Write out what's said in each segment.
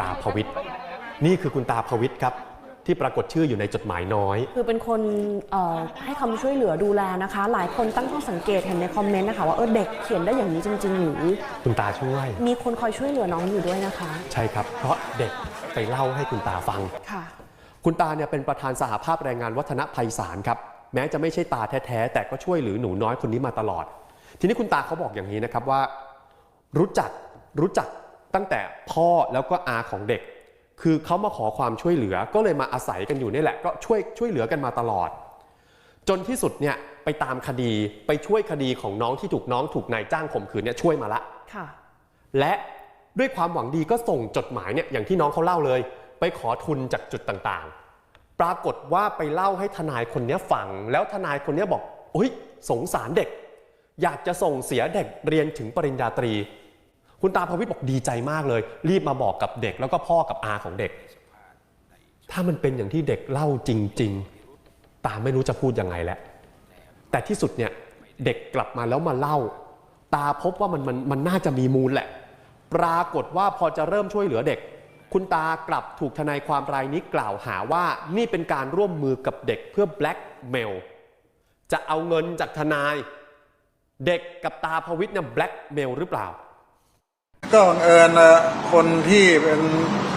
ตาพวิทย์นี่คือคุณตาพวิทย์ครับ ที่ปรากฏชื่ออยู่ในจดหมายน้อย คือเป็นคนเอ่อให้คำช่วยเหลือดูแลนะคะ หลายคนตั้งข้อสังเกตเห็นในคอมเมนต์นะคะว่าเออเด็กเขียนได้อย่างนี้จริง ๆ หรือคุณตาช่วย มีคนคอยช่วยเหลือน้องอยู่ด้วยนะคะ ใช่ครับ เพราะเด็กไปเล่าให้คุณตาฟังค่ะ คุณตาเนี่ยเป็นประธานสหภาพแรงงานวัฒนภัยสารครับแม้จะไม่ใช่ตาแท้ๆแต่ก็ช่วยเหลือหนูน้อยคนนี้มาตลอด ทีนี้คุณตาเขาบอกอย่างนี้นะครับว่า รู้จักรู้จัก ตั้งแต่พ่อแล้วก็อาของเด็ก คือเขามาขอความช่วยเหลือก็เลยมาอาศัยกันอยู่นี่แหละ ก็ช่วยช่วยเหลือกันมาตลอด จนที่สุดเนี่ยไปตามคดีไปช่วยคดีของน้องที่ถูกน้องถูกนายจ้างข่มขืนเนี่ยช่วยมาละค่ะ และด้วยความหวังดีก็ส่งจดหมายเนี่ยอย่างที่น้องเขาเล่าเลย ไปขอทุนจากจุดต่างๆ ปรากฏว่าไปเล่าให้ทนายคนเนี้ยฟัง แล้วทนายคนเนี้ยบอกโอ้ยสงสารเด็ก อยากจะส่งเสียเด็กเรียนถึงปริญญาตรี คุณตาพวิทย์บอกดีใจมากเลย รีบมาบอกกับเด็กแล้วก็พ่อกับอาของเด็ก ถ้ามันเป็นอย่างที่เด็กเล่าจริง ๆ ตาไม่รู้จะพูดยังไงแล้วแต่ที่สุดเนี่ยเด็กกลับมาแล้วมาเล่า ตาพบว่ามันมันมันน่าจะมีมูลแหละ ปรากฏว่าพอจะเริ่มช่วยเหลือเด็ก คุณตากลับถูกทนายความรายนี้กล่าวหาว่านี่เป็นการร่วมมือกับเด็กเพื่อแบล็กเมลจะเอาเงินจากทนาย เด็กกับตาพวิทย์เนี่ยแบล็กเมลหรือเปล่า ก็บังเอิญคนที่เป็น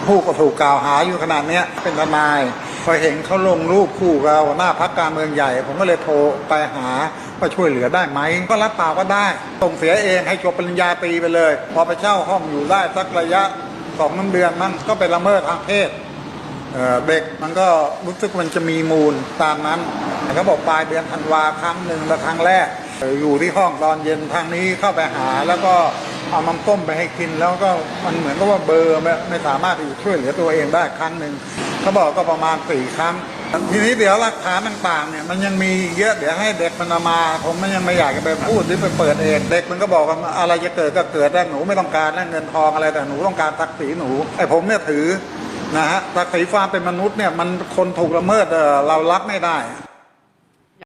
ผู้ก็ถูกกล่าวหาอยู่ขนาดนี้เป็นทนายพอเห็นเขาลงรูปคู่กับหัวหน้าพักการเมืองใหญ่ ผมก็เลยโทรไปหาว่าช่วยเหลือได้ไหม ก็รับปากก็ได้ส่งเสียเองให้จบปริญญาตรีไปเลย พอไปเช่าห้องอยู่ได้สักระยะสองน้ำเดือนมันก็เป็นละเมิดทางเพศเด็กมันก็รู้สึกมันจะมีมูลตามนั้นเขาบอกปลายเดือนธันวาครั้งหนึ่งและครั้งแรก อยู่ที่ห้องตอนเย็นทางนี้เข้าไปหาแล้วก็ เอาน้ำต้มไปให้กิน แล้วก็มันเหมือนกับว่าเบอร์ไม่ไม่สามารถที่ช่วยเหลือตัวเองได้ครั้งหนึ่งเขาบอกก็ประมาณสี่ครั้ง ทีนี้เดี๋ยวหลักฐานต่างๆเนี่ยมันยังมีเยอะเดี๋ยวให้เด็กมันมาผมมันยังไม่อยากจะไปพูดหรือไปเปิดเองเด็กมันก็บอกว่าอะไรจะเกิดก็เกิดได้หนูไม่ต้องการเงินทองอะไรแต่หนูต้องการศักดิ์ศรีหนูไอ้ผมเนี่ยถือนะฮะศักดิ์ศรีความเป็นมนุษย์เนี่ยมันคนถูกละเมิดเอ่อเรารับไม่ได้